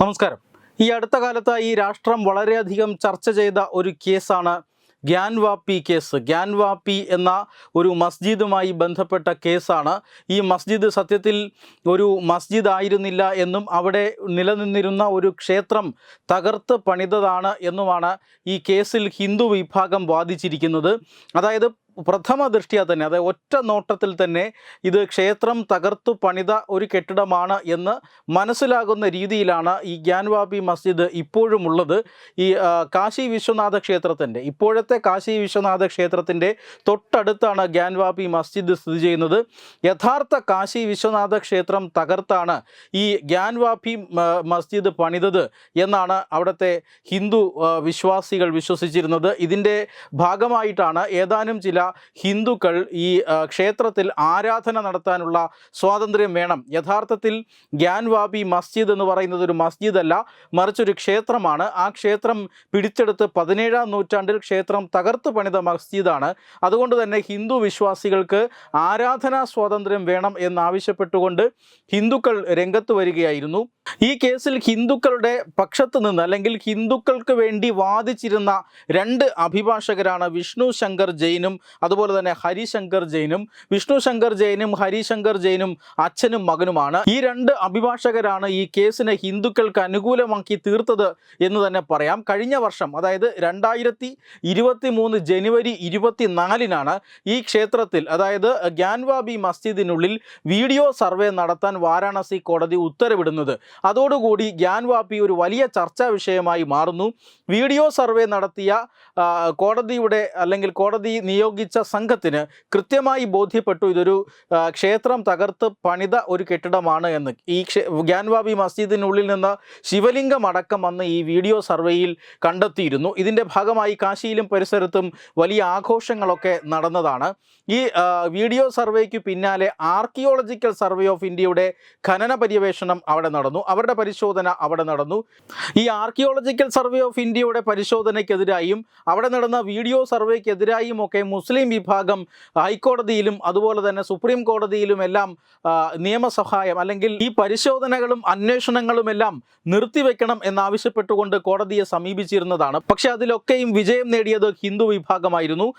നമസ്കാരം. ഈ അടുത്ത കാലത്ത് ഈ രാഷ്ട്രം വളരെയധികം ചർച്ച ചെയ്ത ഒരു കേസാണ് ഗ്യാൻവാപ്പി കേസ്. ഗ്യാൻവാപ്പി എന്ന ഒരു മസ്ജിദുമായി ബന്ധപ്പെട്ട കേസാണ്. ഈ മസ്ജിദ് സത്യത്തിൽ ഒരു മസ്ജിദ് ആയിരുന്നില്ല എന്നും അവിടെ നിലനിന്നിരുന്ന ഒരു ക്ഷേത്രം തകർത്ത് പണിതതാണ് എന്നുമാണ് ഈ കേസിൽ ഹിന്ദു വിഭാഗം വാദിച്ചിരിക്കുന്നത്. അതായത് പ്രഥമ ദൃഷ്ടിയ തന്നെ അതായത് ഒറ്റ നോട്ടത്തിൽ തന്നെ ഇത് ക്ഷേത്രം തകർത്തു പണിത ഒരു കെട്ടിടമാണ് എന്ന് മനസ്സിലാകുന്ന രീതിയിലാണ് ഈ ഗ്യാൻവാബി മസ്ജിദ് ഇപ്പോഴും ഉള്ളത് ഈ കാശി വിശ്വനാഥ ക്ഷേത്രത്തിന്റെ ഇപ്പോഴത്തെ കാശി വിശ്വനാഥ ക്ഷേത്രത്തിന്റെ തൊട്ടടുത്താണ് ഗ്യാൻവാബി മസ്ജിദ് സ്ഥിതി ചെയ്യുന്നത്. യഥാർത്ഥ കാശി വിശ്വനാഥ ക്ഷേത്രം തകർത്താണ് ഈ ഗ്യാൻവാബി മസ്ജിദ് പണിതത് എന്നാണ് അവിടുത്തെ ഹിന്ദു വിശ്വാസികൾ വിശ്വസിച്ചിരുന്നത്. ഇതിന്റെ ഭാഗമായിട്ടാണ് ഏതാനും ചില ഹിന്ദുക്കൾ ഈ ക്ഷേത്രത്തിൽ ആരാധന നടത്താനുള്ള സ്വാതന്ത്ര്യം വേണം. യഥാർത്ഥത്തിൽ ഗ്യാൻവാബി മസ്ജിദ് എന്ന് പറയുന്നത് ഒരു മസ്ജിദല്ല മറിച്ചൊരു ക്ഷേത്രമാണ്. ആ ക്ഷേത്രം പിടിച്ചെടുത്ത് പതിനേഴാം നൂറ്റാണ്ടിൽ ക്ഷേത്രം തകർത്ത് പണിത മസ്ജിദാണ്. അതുകൊണ്ട് തന്നെ ഹിന്ദു വിശ്വാസികൾക്ക് ആരാധനാ സ്വാതന്ത്ര്യം വേണം എന്നാവശ്യപ്പെട്ടുകൊണ്ട് ഹിന്ദുക്കൾ രംഗത്ത് വരികയായിരുന്നു. ഈ കേസിൽ ഹിന്ദുക്കളുടെ പക്ഷത്ത് നിന്ന് അല്ലെങ്കിൽ ഹിന്ദുക്കൾക്ക് വേണ്ടി വാദിച്ചിരുന്ന രണ്ട് അഭിഭാഷകരാണ് വിഷ്ണു ശങ്കർ ജെയിനും അതുപോലെ തന്നെ ഹരിശങ്കർ ജെയിനും വിഷ്ണു ശങ്കർ ജെയിനും ഹരിശങ്കർ ജെയിനും അച്ഛനും മകനുമാണ്. ഈ രണ്ട് അഭിഭാഷകരാണ് ഈ കേസിനെ ഹിന്ദുക്കൾക്ക് അനുകൂലമാക്കി തീർത്തത് എന്ന് തന്നെ പറയാം. കഴിഞ്ഞ വർഷം അതായത് രണ്ടായിരത്തി ഇരുപത്തി മൂന്ന് ജനുവരി ഇരുപത്തിനാലിനാണ് ഈ ക്ഷേത്രത്തിൽ അതായത് ഗ്യാൻവാബി മസ്ജിദിനുള്ളിൽ വീഡിയോ സർവേ നടത്താൻ വാരാണസി കോടതി ഉത്തരവിടുന്നത്. അതോടുകൂടി ഗ്യാൻവാബി ഒരു വലിയ ചർച്ചാ വിഷയമായി മാറുന്നു. വീഡിയോ സർവേ നടത്തിയ കോടതിയുടെ അല്ലെങ്കിൽ കോടതി നിയോഗിച്ച സംഘത്തിന് കൃത്യമായി ബോധ്യപ്പെട്ടു. ഇതൊരു ക്ഷേത്രം തകർത്ത് പണിത ഒരു കെട്ടിടമാണ് എന്ന്. ഈ ഗ്യാൻവാബി മസ്ജിദിനുള്ളിൽ നിന്ന് ശിവലിംഗം അടക്കം വന്ന് ഈ വീഡിയോ സർവേയിൽ കണ്ടെത്തിയിരുന്നു. ഇതിന്റെ ഭാഗമായി കാശിയിലും പരിസരത്തും വലിയ ആഘോഷങ്ങളൊക്കെ നടന്നതാണ്. ഈ വീഡിയോ സർവേക്ക് പിന്നാലെ ആർക്കിയോളജിക്കൽ സർവേ ഓഫ് ഇന്ത്യയുടെ ഖനന പര്യവേഷണം അവിടെ നടന്നു. അവരുടെ പരിശോധന അവിടെ നടന്നു. ഈ ആർക്കിയോളജിക്കൽ സർവേ ഓഫ് ഇന്ത്യയുടെ പരിശോധനയ്ക്കെതിരായും അവിടെ നടന്ന വീഡിയോ സർവേക്കെതിരായും ഒക്കെ മുസ്ലിം വിഭാഗം ഹൈക്കോടതിയിലും അതുപോലെ തന്നെ സുപ്രീം കോടതിയിലും എല്ലാം നിയമസഹായം അല്ലെങ്കിൽ ഈ പരിശോധനകളും അന്വേഷണങ്ങളും എല്ലാം നിർത്തിവെക്കണം എന്നാവശ്യപ്പെട്ടുകൊണ്ട് കോടതിയെ സമീപിച്ചിരുന്നതാണ്. പക്ഷെ അതിലൊക്കെയും വിജയം നേടിയത് ഹിന്ദു വിഭാഗമായിരുന്നു.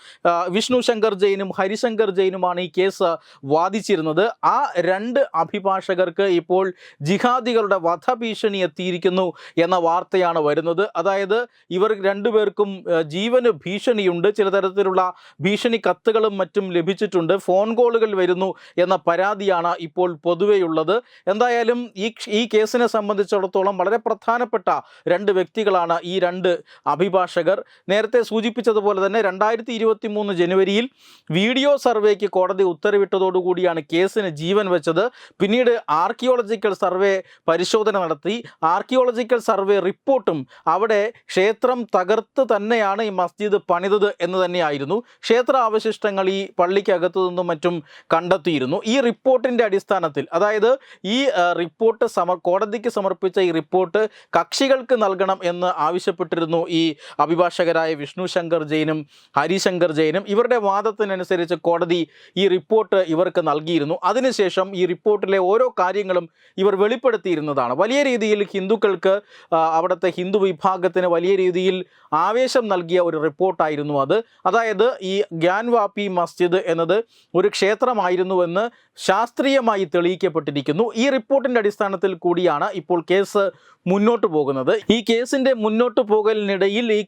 വിഷ്ണു ശങ്കർ ജെയിനും ഹരിശങ്കർ ജെയിനുമാണ് ഈ കേസ് വാദിച്ചിരുന്നത്. ആ രണ്ട് അഭിഭാഷകർക്ക് ഇപ്പോൾ ജിഹാദികളുടെ വധഭീഷണി എത്തിയിരിക്കുന്നു എന്ന വാർത്തയാണ് വരുന്നത്. അതായത് ഇവർ രണ്ടുപേർക്കും ജീവന് ഭീഷണിയുണ്ട്. ചില തരത്തിലുള്ള ഭീഷണി കത്തുകളും മറ്റും ലഭിച്ചിട്ടുണ്ട്. ഫോൺ കോളുകൾ വരുന്നു എന്ന പരാതിയാണ് ഇപ്പോൾ പൊതുവെയുള്ളത്. എന്തായാലും ഈ ഈ കേസിനെ സംബന്ധിച്ചിടത്തോളം വളരെ പ്രധാനപ്പെട്ട രണ്ട് വ്യക്തികളാണ് ഈ രണ്ട് അഭിഭാഷകർ. നേരത്തെ സൂചിപ്പിച്ചതുപോലെ തന്നെ രണ്ടായിരത്തി ഇരുപത്തി മൂന്ന് ജനുവരിയിൽ വീഡിയോ സർവേക്ക് കോടതി ഉത്തരവിട്ടതോടുകൂടിയാണ് കേസിന് ജീവൻ വെച്ചത്. പിന്നീട് ആർക്കിയോളജിക്കൽ സർവേ പരിശോധന നടത്തി. ആർക്കിയോളജിക്കൽ സർവേ റിപ്പോർട്ടും അവിടെ ക്ഷേത്രം തകർത്ത് തന്നെയാണ് ഈ മസ്ജിദ് പണിതത് എന്ന് തന്നെയായിരുന്നു. ക്ഷേത്ര അവശിഷ്ടങ്ങൾ ഈ പള്ളിക്കകത്തു നിന്നും മറ്റും കണ്ടെത്തിയിരുന്നു. ഈ റിപ്പോർട്ടിന്റെ അടിസ്ഥാനത്തിൽ അതായത് ഈ റിപ്പോർട്ട് സമർ കോടതിക്ക് സമർപ്പിച്ച ഈ റിപ്പോർട്ട് കക്ഷികൾക്ക് നൽകണം എന്ന് ആവശ്യപ്പെട്ടിരുന്നു ഈ അഭിഭാഷകരായ വിഷ്ണു ശങ്കർ ജെയിനും ഹരിശങ്കർ ജെയിനും. ഇവരുടെ വാദത്തിനനുസരിച്ച് കോടതി ഈ റിപ്പോർട്ട് ഇവർക്ക് നൽകിയിരുന്നു. അതിനുശേഷം ഈ റിപ്പോർട്ടിലെ ഓരോ കാര്യങ്ങളും ഇവർ വെളിപ്പെടുത്തിയിരുന്നതാണ്. വലിയ രീതിയിൽ ഹിന്ദുക്കൾക്ക് അവിടുത്തെ ഹിന്ദു വിഭാഗത്തിന് വലിയ രീതിയിൽ ആവേശം നൽകിയ ഒരു റിപ്പോർട്ടായിരുന്നു അത്. അതായത് ഈ ഗ്യാൻവാപ്പി മസ്ജിദ് എന്നത് ഒരു ക്ഷേത്രമായിരുന്നുവെന്ന് ശാസ്ത്രീയമായി തെളിയിക്കപ്പെട്ടിരിക്കുന്നു. ഈ റിപ്പോർട്ടിന്റെ അടിസ്ഥാനത്തിൽ കൂടിയാണ് ഇപ്പോൾ കേസ് മുന്നോട്ട് പോകുന്നത്. ഈ കേസിന്റെ മുന്നോട്ട് പോകലിനിടയിൽ ഈ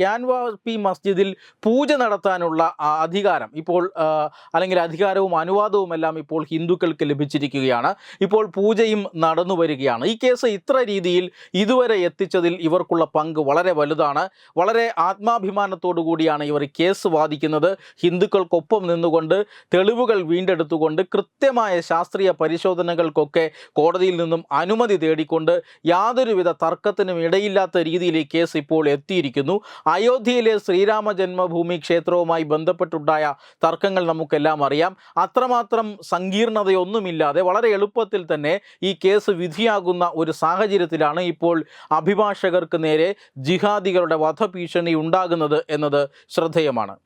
ഗ്യാൻവാപ്പി മസ്ജിദിൽ പൂജ നടത്താനുള്ള അധികാരം ഇപ്പോൾ അല്ലെങ്കിൽ അധികാരവും അനുവാദവും എല്ലാം ഇപ്പോൾ ഹിന്ദുക്കൾക്ക് ലഭിച്ചിരിക്കുകയാണ്. ഇപ്പോൾ പൂജയും നടന്നു വരികയാണ്. ഈ കേസ് ഇത്ര രീതിയിൽ ഇതുവരെ എത്തിച്ചതിൽ ഇവർക്കുള്ള പങ്ക് വളരെ വലുതാണ്. വളരെ ആത്മാഭിമാനത്തോടു കൂടിയാണ് ഇവർ കേസ് വാദിക്കുന്നത്. ഹിന്ദുക്കൾക്കൊപ്പം നിന്നുകൊണ്ട് തെളിവുകൾ വീണ്ടെടുത്തുകൊണ്ട് കൃത്യമായ ശാസ്ത്രീയ പരിശോധനകൾക്കൊക്കെ കോടതിയിൽ നിന്നും അനുമതി തേടിക്കൊണ്ട് യാതൊരുവിധ തർക്കത്തിനും ഇടയില്ലാത്ത രീതിയിൽ ഈ കേസ് ഇപ്പോൾ എത്തിയിരിക്കുന്നു. അയോധ്യയിലെ ശ്രീരാമ ജന്മഭൂമി ക്ഷേത്രവുമായി ബന്ധപ്പെട്ടുണ്ടായ തർക്കങ്ങൾ നമുക്കെല്ലാം അറിയാം. അത്രമാത്രം സങ്കീർണതയൊന്നുമില്ലാതെ വളരെ എളുപ്പത്തിൽ തന്നെ ഈ കേസ് വിധിയാകുന്ന ഒരു സാഹചര്യത്തിലാണ് ഇപ്പോൾ അഭിഭാഷകർക്ക് നേരെ ജിഹാദികളുടെ വധഭീഷണി ഉണ്ടാകുന്നത് എന്നത് ശ്രദ്ധേയമാണ്.